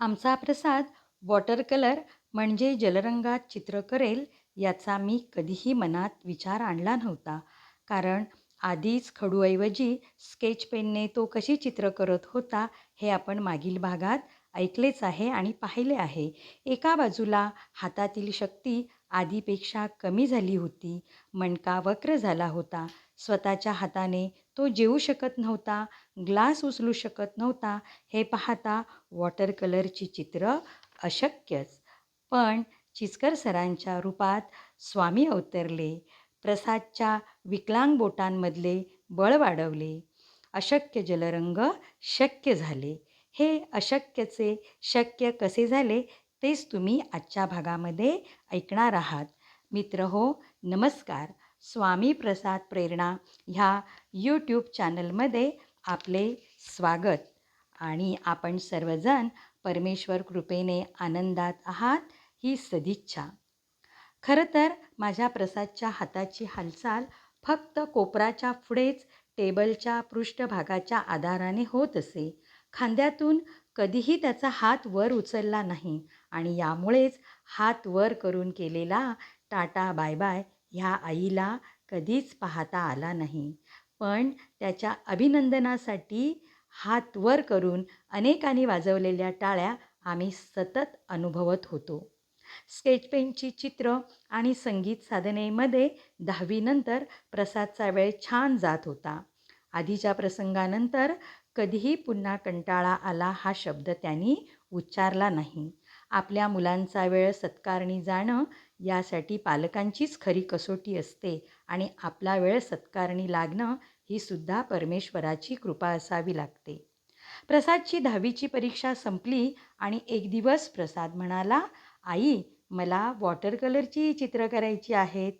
आमचा प्रसाद water colour म्हणजे जलरंगात चित्र करेल याचा मी कधीही मनात विचार आणला नव्हता. कारण आधीच खडूऐवजी स्केच पेनने तो कशी चित्र करत होता हे आपण मागील भागात ऐकलेच आहे आणि पाहिले आहे. एका बाजूला हातातील शक्ती आधीपेक्षा कमी झाली होती. मणका वक्र झाला होता. स्वतःच्या हाताने तो जेवू शकत नव्हता ग्लास उचलू शकत नव्हता. हे पाहता वॉटर कलरची चित्र अशक्यच. पण चिचकर सरांच्या रूपात स्वामी अवतरले. प्रसादच्या विकलांग बोटांमधले बळ वाढवले. अशक्य जलरंग शक्य झाले. हे अशक्यचे शक्य कसे झाले तेच तुम्ही आजच्या भागामध्ये ऐकणार आहात. मित्र हो नमस्कार. स्वामी प्रसाद प्रेरणा ह्या यूट्यूब चॅनलमध्ये आपले स्वागत. आणि आपण सर्वजण परमेश्वर कृपेने आनंदात आहात ही सदिच्छा. खरं तर माझ्या प्रसादच्या हाताची हालचाल फक्त कोपराच्या पुढेच टेबलच्या पृष्ठभागाच्या आधाराने होत असे. खांद्यातून कधीही त्याचा हात वर उचलला नाही आणि यामुळेच हात वर करून केलेला टाटा बाय बाय ह्या आईला कधीच पाहता आला नाही. पण त्याच्या अभिनंदनासाठी हात वर करून अनेकांनी वाजवलेल्या टाळ्या आम्ही सतत अनुभवत होतो. स्टेज पेनची चित्र आणि संगीत साधनेमध्ये दहावीनंतर प्रसादचा वेळ छान जात होता. आधीच्या प्रसंगानंतर कधीही पुन्हा कंटाळा आला हा शब्द त्यांनी उच्चारला नाही. आपल्या मुलांचा वेळ सत्कारणी जाणं यासाठी पालकांचीच खरी कसोटी असते आणि आपला वेळ सत्कारणी लागणं ही सुद्धा परमेश्वराची कृपा असावी लागते. प्रसादची दहावीची परीक्षा संपली आणि एक दिवस प्रसाद म्हणाला आई मला वॉटर कलरची चित्र करायची आहेत.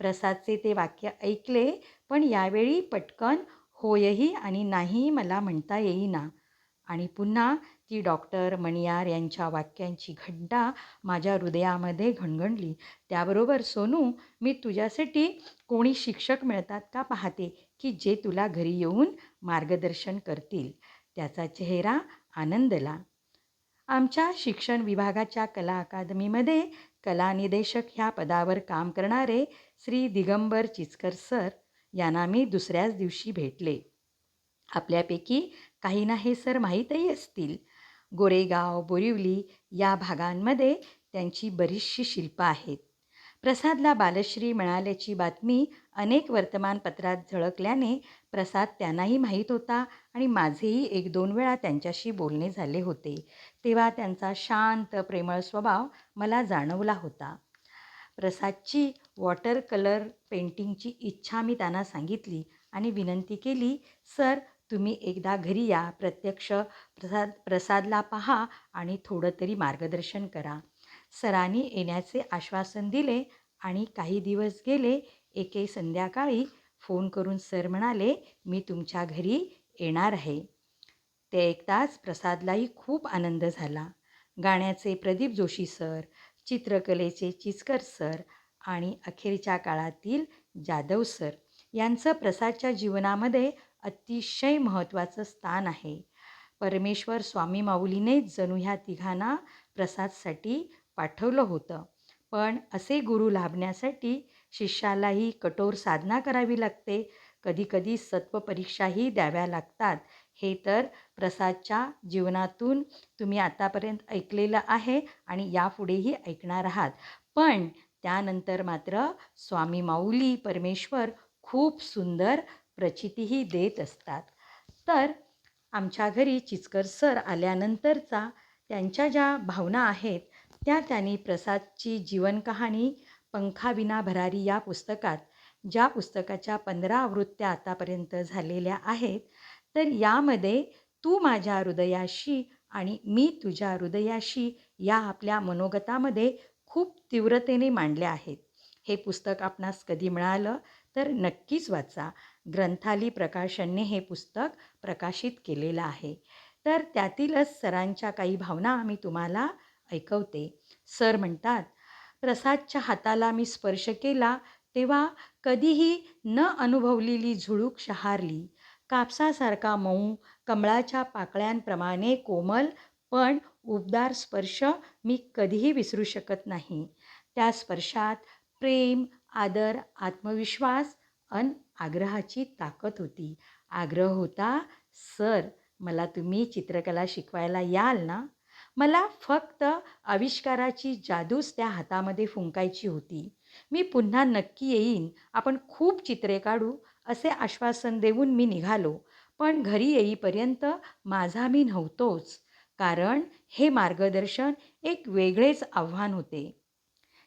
प्रसादचे ते वाक्य ऐकले पण यावेळी पटकन होयही आणि नाही मला म्हणता येईना. आणि पुन्हा ती डॉक्टर मणियार यांच्या वाक्यांची घड्डा माझ्या हृदयामध्ये घणघणली. त्याबरोबर सोनू मी तुझ्यासाठी कोणी शिक्षक मिळतात का पाहते की जे तुला घरी येऊन मार्गदर्शन करतील? त्याचा चेहरा आनंदला. आमच्या शिक्षण विभागाच्या कला अकादमीमध्ये कलानिदेशक ह्या पदावर काम करणारे श्री दिगंबर चिचकर सर यांना मी दुसऱ्याच दिवशी भेटले. आपल्यापैकी काहींना हे सर माहीतही असतील. गोरेगाव बोरिवली या भागांमध्ये त्यांची बरीचशी शिल्पं आहेत. प्रसादला बालश्री मिळाल्याची बातमी अनेक वर्तमानपत्रात झळकल्याने प्रसाद त्यांनाही माहीत होता आणि माझेही एक दोन वेळा त्यांच्याशी बोलणे झाले होते. तेव्हा त्यांचा शांत प्रेमळ स्वभाव मला जाणवला होता. प्रसादची वॉटर कलर पेंटिंगची इच्छा मी त्यांना सांगितली आणि विनंती केली सर तुम्ही एकदा घरी या प्रत्यक्ष प्रसाद प्रसादला पहा आणि थोडं तरी मार्गदर्शन करा. सरांनी येण्याचे आश्वासन दिले आणि काही दिवस गेले एके संध्याकाळी फोन करून सर म्हणाले मी तुमच्या घरी येणार आहे. ते ऐकताच प्रसादलाही खूप आनंद झाला. गाण्याचे प्रदीप जोशी सर चित्रकलेचे चिचकर सर आणि अखेरच्या काळातील जाधव सर यांचं प्रसादच्या जीवनामध्ये अतिशय महत्त्वाचं स्थान आहे. परमेश्वर स्वामी माऊलीनेच जणू ह्या तिघांना प्रसादसाठी पाठवलं होतं. पण असे गुरु लाभण्यासाठी शिष्यालाही कठोर साधना करावी लागते. कधीकधी सत्वपरीक्षाही द्याव्या लागतात. हे तर प्रसादच्या जीवनातून तुम्ही आतापर्यंत ऐकलेलं आहे आणि यापुढेही ऐकणार आहात. पण त्यानंतर मात्र स्वामी माऊली परमेश्वर खूप सुंदर प्रचितीही देत असतात. तर आमच्या घरी चिचकर सर आल्यानंतरचा त्यांच्या ज्या भावना आहेत त्या त्यांनी प्रसादची जीवनकहाणी पंखाविना भरारी या पुस्तकात ज्या पुस्तकाच्या पंधरा आवृत्त्या आतापर्यंत झालेल्या आहेत तर यामध्ये तू माझ्या हृदयाशी आणि मी तुझ्या हृदयाशी या आपल्या मनोगतामध्ये खूप तीव्रतेने मांडल्या आहेत. हे पुस्तक आपणास कधी मिळालं? तर नक्कीच वाचा. ग्रंथाली प्रकाशनने हे पुस्तक प्रकाशित केलेलं आहे. तर त्यातीलच सरांच्या काही भावना मी तुम्हाला ऐकवते. सर म्हणतात प्रसादच्या हाताला मी स्पर्श केला तेव्हा कधीही न अनुभवलेली झुळूक शहारली. कापसासारखा मऊ कमळाच्या पाकळ्यांप्रमाणे कोमल पण उबदार स्पर्श मी कधीही विसरू शकत नाही. त्या स्पर्शात प्रेम आदर आत्मविश्वास अन आग्रहाची ताकद होती. आग्रह होता सर मला तुम्ही चित्रकला शिकवायला याल ना? मला फक्त आविष्काराची जादूच त्या हातामध्ये फुंकायची होती. मी पुन्हा नक्की येईन. आपण खूप चित्रे काढू असे आश्वासन देऊन मी निघालो. पण घरी येईपर्यंत माझा मी नव्हतोच कारण हे मार्गदर्शन एक वेगळेच आव्हान होते.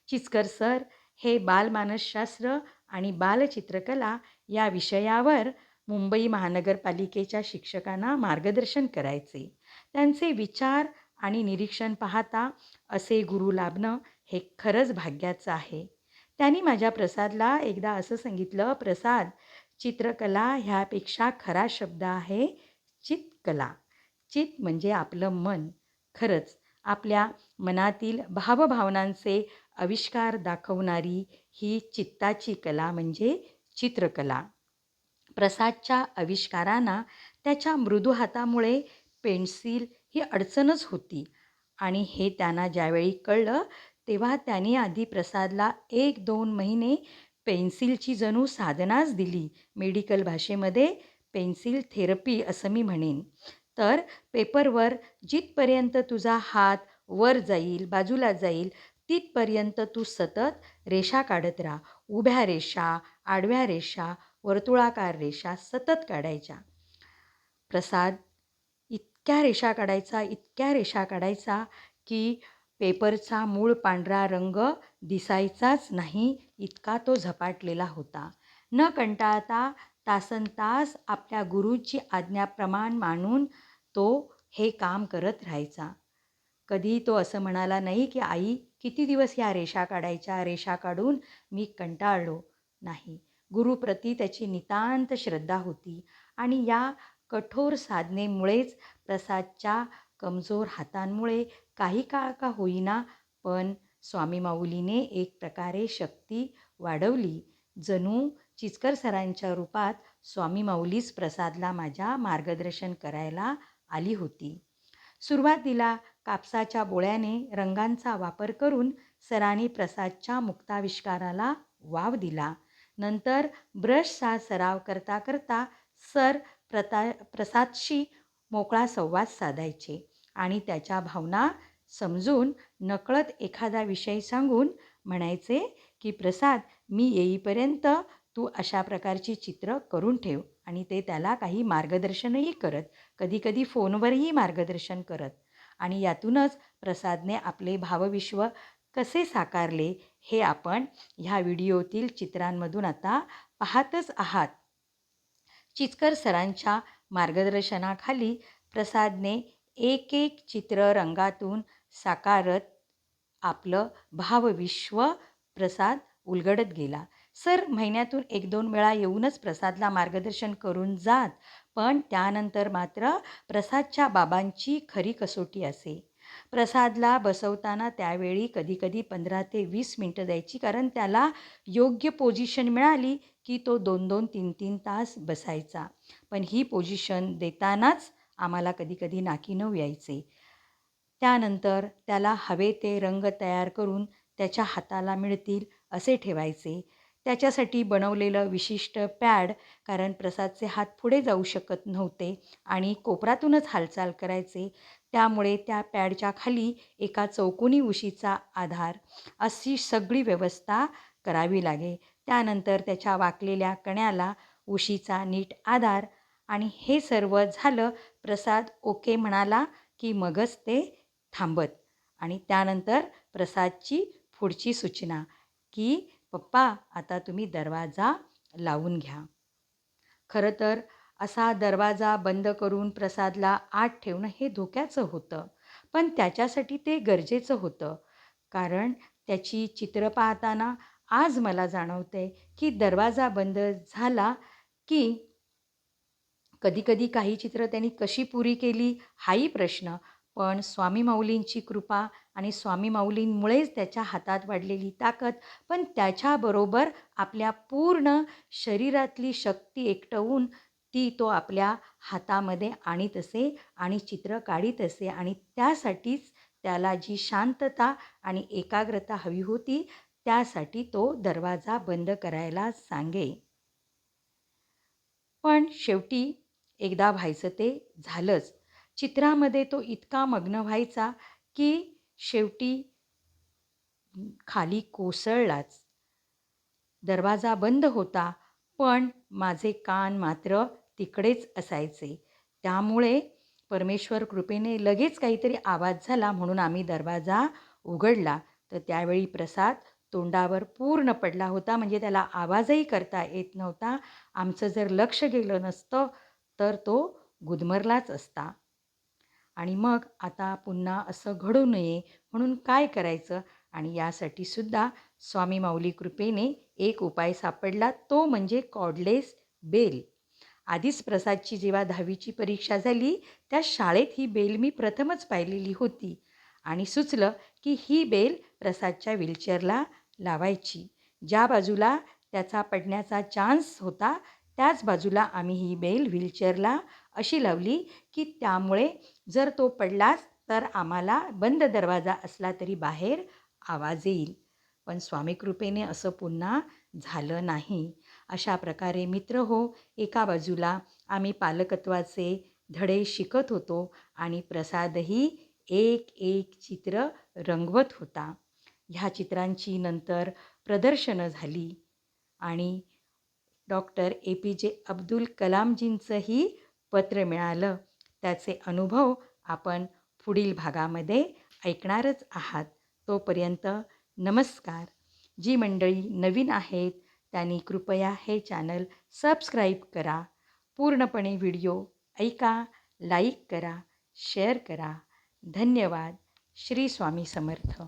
चिचकर सर हे बालमानसशास्त्र आणि बालचित्रकला या विषयावर मुंबई महानगरपालिकेच्या शिक्षकांना मार्गदर्शन करायचे. त्यांचे विचार आणि निरीक्षण पाहता असे गुरु लाभणं हे खरंच भाग्याचं आहे. त्यांनी माझ्या प्रसादला एकदा असं सांगितलं प्रसाद चित्रकला ह्यापेक्षा खरा शब्द आहे चितकला. चित म्हणजे आपलं मन. खरंच आपल्या मनातील भावभावनांचे आविष्कार दाखवणारी ही चित्ताची कला म्हणजे चित्रकला. प्रसादच्या आविष्कारांना त्याच्या मृदू हातामुळे पेन्सिल ही अडचणच होती आणि हे त्यांना ज्यावेळी कळलं तेव्हा त्यांनी आधी प्रसादला एक दोन महिने पेन्सिलची जणू साधनाच दिली. मेडिकल भाषेमध्ये पेन्सिल थेरपी असं मी म्हणेन. तर पेपरवर जिथपर्यंत तुझा हात वर जाईल बाजूला जाईल तिथपर्यंत तू सतत रेषा काढत राहा. उभ्या रेषा आडव्या रेषा वर्तुळाकार रेषा सतत काढायच्या. प्रसाद इतक्या रेषा काढायचा इतक्या रेषा काढायचा की पेपरचा मूळ पांढरा रंग दिसायचाच नाही इतका तो झपाटलेला होता. न कंटाळता तासन तास आपल्या गुरूची आज्ञाप्रमाण मानून तो हे काम करत राहायचा. कधी तो असं म्हणाला नाही की आई किती दिवस या रेषा काढायच्या? रेषा काढून मी कंटाळलो नाही. गुरुप्रती त्याची नितांत श्रद्धा होती आणि या कठोर साधनेमुळेच प्रसादच्या कमजोर हातांमुळे काही काळ का होईना पण स्वामी माऊलीने एक प्रकारे शक्ती वाढवली. जणू चिचकर सरांच्या रूपात स्वामी माऊलीच प्रसादला माझ्या मार्गदर्शन करायला आली होती. सुरुवातीला कापसाच्या बोळ्याने रंगांचा वापर करून सरांनी प्रसादच्या मुक्ताविष्काराला वाव दिला. नंतर ब्रशचा सराव करता करता सर प्रता प्रसादशी मोकळा संवाद साधायचे आणि त्याच्या भावना समजून नकळत एखादा विषय सांगून म्हणायचे की प्रसाद मी येईपर्यंत तू अशा प्रकारची चित्र करून ठेव आणि ते त्याला काही मार्गदर्शनही करत कधीकधी फोनवरही मार्गदर्शन करत. आणि यातूनच प्रसादने आपले भावविश्व कसे साकारले हे आपण ह्या व्हिडिओतील चित्रांमधून आता पाहतच आहात. चिचकर सरांच्या मार्गदर्शनाखाली प्रसादने एक एक चित्र रंगातून साकारत आपलं भावविश्व प्रसाद उलगडत गेला. सर महिन्यातून एक दोन वेळा येऊनच प्रसादला मार्गदर्शन करून जात पण त्यानंतर मात्र प्रसादच्या बाबांची खरी कसोटी असे. प्रसादला बसवताना त्यावेळी कधीकधी पंधरा ते वीस मिनटं द्यायची कारण त्याला योग्य पोझिशन मिळाली की तो दोन दोन तीन तीन तास बसायचा. पण ही पोझिशन देतानाच आम्हाला कधीकधी नाकीनऊ यायचे. त्यानंतर त्याला हवे ते रंग तयार करून त्याच्या हाताला मिळतील असे ठेवायचे. त्याच्यासाठी बनवलेलं विशिष्ट पॅड कारण प्रसादचे हात पुढे जाऊ शकत नव्हते आणि कोपरातूनच हालचाल करायचे. त्यामुळे त्या पॅडच्या खाली एका चौकोनी उशीचा आधार अशी सगळी व्यवस्था करावी लागे. त्यानंतर त्याच्या वाकलेल्या कण्याला उशीचा नीट आधार आणि हे सर्व झालं प्रसाद ओके म्हणाला की मगच ते थांबत आणि त्यानंतर प्रसादची पुढची सूचना की पप्पा आता तुम्ही दरवाजा लावून घ्या. खरं तर असा दरवाजा बंद करून प्रसादला आत ठेवणं हे धोक्याचं होतं पण त्याच्यासाठी ते गरजेचं होतं. कारण त्याची चित्र पाहताना आज मला जाणवते की दरवाजा बंद झाला की कधीकधी काही चित्र त्यांनी कशी पुरी केली हाही प्रश्न. पण स्वामी माऊलींची कृपा आणि स्वामी माऊलींमुळेच त्याच्या हातात वाढलेली ताकद पण त्याच्याबरोबर आपल्या पूर्ण शरीरातली शक्ती एकटवून ती तो आपल्या हातामध्ये आणीत असे आणि चित्र काढीत असे आणि त्यासाठीच त्याला जी शांतता आणि एकाग्रता हवी होती त्यासाठी तो दरवाजा बंद करायला सांगे. पण शेवटी एकदा व्हायचं ते झालंच. चित्रामध्ये तो इतका मग्न व्हायचा की शेवटी खाली कोसळलाच. दरवाजा बंद होता पण माझे कान मात्र तिकडेच असायचे. त्यामुळे परमेश्वर कृपेने लगेच काहीतरी आवाज झाला म्हणून आम्ही दरवाजा उघडला. तर त्यावेळी प्रसाद तोंडावर पूर्ण पडला होता म्हणजे त्याला आवाजही करता येत नव्हता. आमचं जर लक्ष गेलं नसतं तर तो गुदमरलाच असता. आणि मग आता पुन्हा असं घडू नये म्हणून काय करायचं? आणि यासाठी सुद्धा स्वामी माऊली कृपेने एक उपाय सापडला तो म्हणजे कॉडलेस बेल आधीच प्रसादची जेव्हा दहावीची परीक्षा झाली त्या शाळेत ही बेल मी प्रथमच पाहिलेली होती. आणि सुचलं की ही बेल प्रसादच्या व्हीलचेअरला लावायची. ज्या बाजूला त्याचा पडण्याचा चान्स होता त्याच बाजूला आम्ही ही बेल व्हीलचेअरला अशी लावली की त्यामुळे जर तो पडलाच तर आम्हाला बंद दरवाजा असला तरी बाहेर आवाज येईल. पण स्वामीकृपेने असं पुन्हा झालं नाही. अशा प्रकारे मित्र हो एका बाजूला आम्ही पालकत्वाचे धडे शिकत होतो आणि प्रसादही एक एक चित्र रंगवत होता. ह्या चित्रांची नंतर प्रदर्शनं झाली आणि डॉक्टर ए पी जे अब्दुल कलामजींचंही पत्र मिळालं. त्याचे अनुभव आपण पुढील भागामध्ये ऐकणारच आहात. तोपर्यंत नमस्कार. जी मंडळी नवीन आहेत त्यांनी कृपया हे चॅनल सबस्क्राईब करा. पूर्णपणे व्हिडिओ ऐका लाईक करा शेअर करा. धन्यवाद. श्री स्वामी समर्थ.